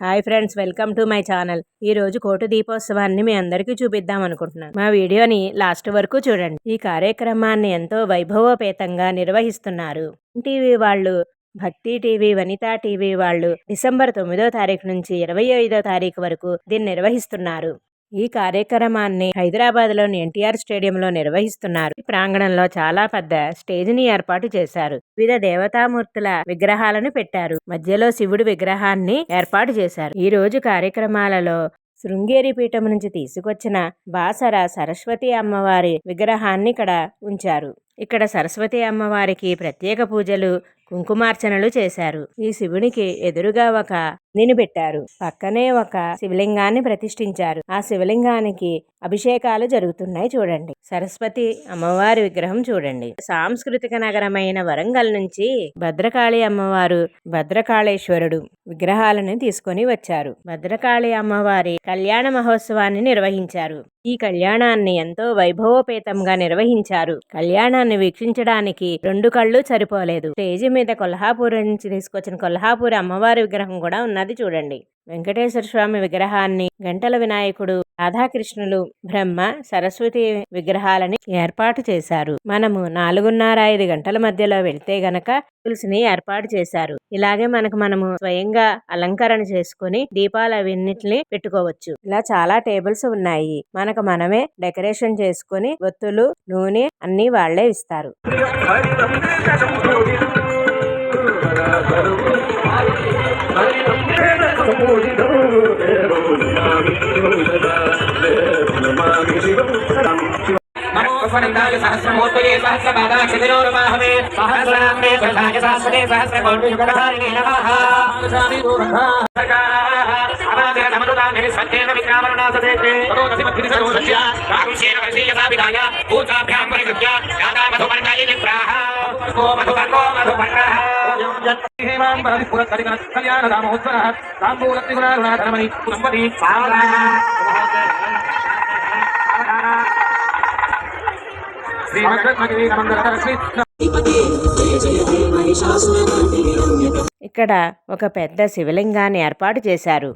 Hi friends welcome to my channel. ఈ రోజు కోటి దీపోత్సవాన్ని మీ అందరికీ చూపిద్దాం అనుకుంటున్నాను. మా వీడియోని లాస్ట్ వరకు చూడండి. ఈ కార్యక్రమాన్ని ఎంతో వైభవోపేతంగా నిర్వహిస్తున్నారు. టీవీ వాళ్ళు భక్తి టీవీ వనితా టీవీ వాళ్ళు డిసెంబర్ తొమ్మిదో తారీఖు నుంచి ఇరవై ఐదో తారీఖు వరకు దీన్ని నిర్వహిస్తున్నారు. ఈ కార్యక్రమాన్ని హైదరాబాద్లోని ఎన్టీఆర్ స్టేడియంలో నిర్వహిస్తున్నారు. ఈ ప్రాంగణంలో చాలా పెద్ద స్టేజిని ఏర్పాటు చేశారు. వివిధ దేవతామూర్తుల విగ్రహాలను పెట్టారు. మధ్యలో శివుడి విగ్రహాన్ని ఏర్పాటు చేశారు. ఈ రోజు కార్యక్రమాలలో శృంగేరి పీఠం నుంచి తీసుకొచ్చిన బాసర సరస్వతి అమ్మవారి విగ్రహాన్ని ఇక్కడ ఉంచారు. ఇక్కడ సరస్వతి అమ్మవారికి ప్రత్యేక పూజలు కుంకుమార్చనలు చేశారు. ఈ శివునికి ఎదురుగా ఒక నిని పెట్టారు. పక్కనే ఒక శివలింగాన్ని ప్రతిష్ఠించారు. ఆ శివలింగానికి అభిషేకాలు జరుగుతున్నాయి చూడండి. సరస్వతి అమ్మవారి విగ్రహం చూడండి. సాంస్కృతిక నగరమైన వరంగల్ నుంచి భద్రకాళి అమ్మవారు భద్రకాళేశ్వరుడు విగ్రహాలను తీసుకొని వచ్చారు. భద్రకాళి అమ్మవారి కళ్యాణ మహోత్సవాన్ని నిర్వహించారు. ఈ కళ్యాణాన్ని ఎంతో వైభవోపేతంగా నిర్వహించారు. కళ్యాణాన్ని వీక్షించడానికి రెండు కళ్ళు సరిపోలేదు. స్టేజి మీద కొల్హాపూర్ నుంచి తీసుకొచ్చిన కొల్హాపూర్ అమ్మవారి విగ్రహం కూడా ఉన్నది చూడండి. వెంకటేశ్వర స్వామి విగ్రహాన్ని గంటల వినాయకుడు రాధాకృష్ణులు బ్రహ్మ సరస్వతి విగ్రహాలని ఏర్పాటు చేశారు. మనము నాలుగున్నర ఐదు గంటల మధ్యలో వెళ్తే గనక తులసిని ఏర్పాటు చేశారు. ఇలాగే మనకు మనము స్వయంగా అలంకరణ చేసుకుని దీపాలు అవన్నిటిని పెట్టుకోవచ్చు. ఇలా చాలా టేబుల్స్ ఉన్నాయి. మనకు మనమే డెకరేషన్ చేసుకుని ఒత్తులు నూనె అన్ని వాళ్ళే ఇస్తారు. सहस्रमूर्तये सहस्रपादाक्षतिरोरुमाहवे सहस्रनाम्ने प्रधाय सहस्रे सहस्रकौण्डुयुगधारिणे नमः पूजाभ्यां परिकृत्य याता मधुपर्णायि प्राह को मधुपर्णो मधुपर्णः కళ్యాణ రామోత్సవ ఇక్కడ ఒక పెద్ద శివలింగాన్ని ఏర్పాటు చేశారు.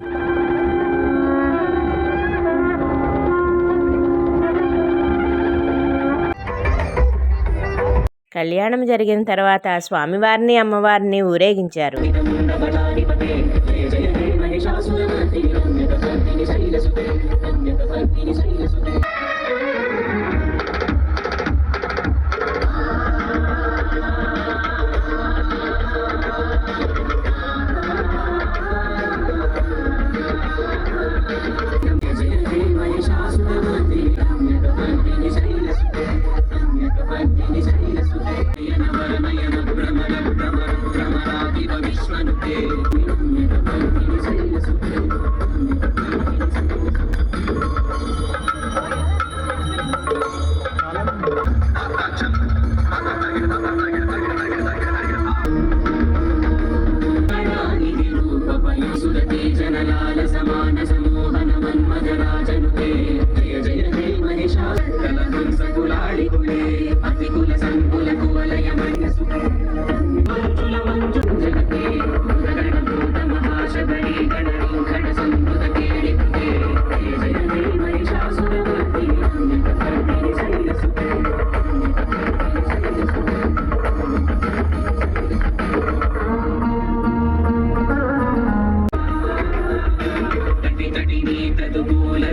కళ్యాణం జరిగిన తర్వాత స్వామివారిని అమ్మవారిని ఊరేగించారు.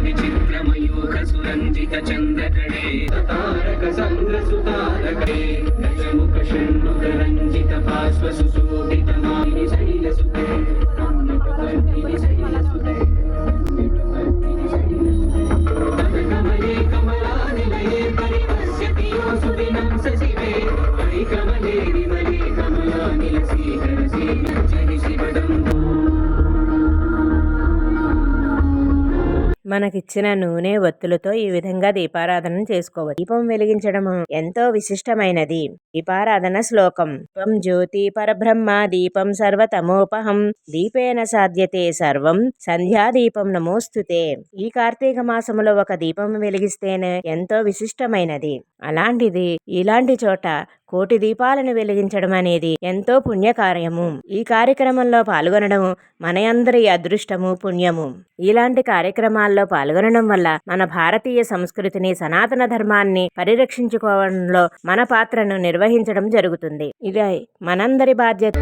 విచిత్రమయూఖసురంజిత చంద్రకడే తారక సంద్రసుతారకే గజముఖ షణ్ముఖరంజిత పార్శ్వ సుశోభిత మాలిని మనకిచ్చిన నూనె ఒత్తులతో ఈ విధంగా దీపారాధన చేసుకోవచ్చు. దీపం వెలిగించడం ఎంతో విశిష్టమైనది. దీపారాధన శ్లోకం. దీపం జ్యోతి పరబ్రహ్మ దీపం సర్వతమోపహం దీపేన సాధ్యతే సర్వం సంధ్యా దీపం నమోస్తుతే. ఈ కార్తీక మాసములో ఒక దీపం వెలిగిస్తేనే ఎంతో విశిష్టమైనది. అలాంటిది ఇలాంటి చోట కోటి దీపాలను వెలిగించడం అనేది ఎంతో పుణ్యకార్యము. ఈ కార్యక్రమంలో పాల్గొనడం మన అందరి అదృష్టము పుణ్యము. ఇలాంటి కార్యక్రమాల్లో పాల్గొనడం వల్ల మన భారతీయ సంస్కృతిని సనాతన ధర్మాన్ని పరిరక్షించుకోవడంలో మన పాత్రను నిర్వహించడం జరుగుతుంది. ఇది మనందరి బాధ్యత.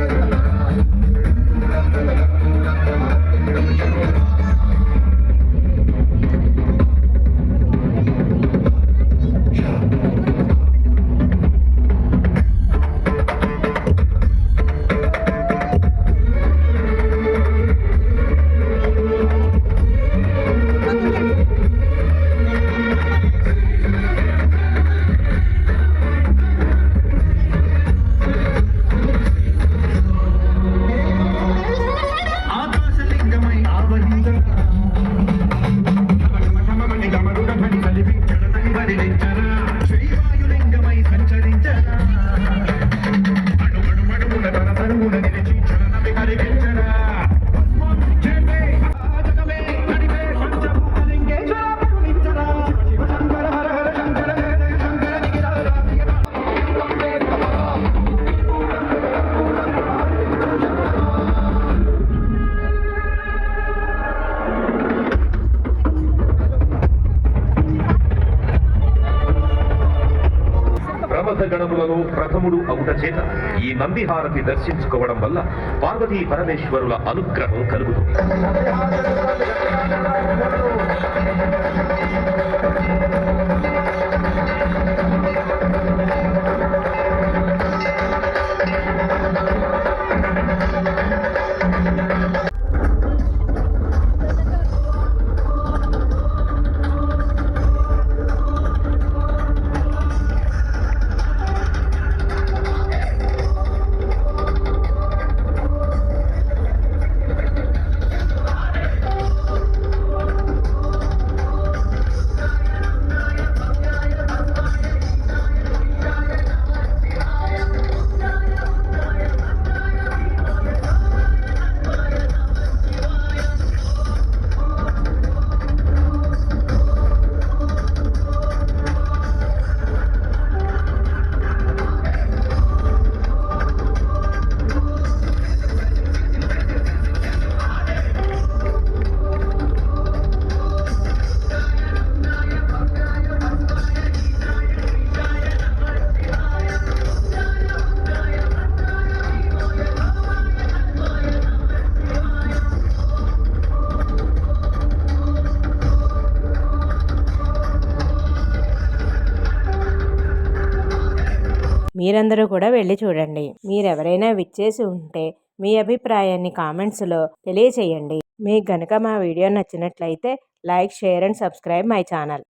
ప్రమథ గణములలో ప్రథముడు అవుట చేత ఈ నందిహారతి దర్శించుకోవడం వల్ల పార్వతీ పరమేశ్వరుల అనుగ్రహం కలుగుతుంది. మీరందరూ కూడా వెళ్ళి చూడండి. మీరెవరైనా విచ్చేసి ఉంటే మీ అభిప్రాయాన్ని కామెంట్స్లో తెలియచేయండి మీకు గనక మా వీడియో నచ్చినట్లయితే like share and subscribe my channel.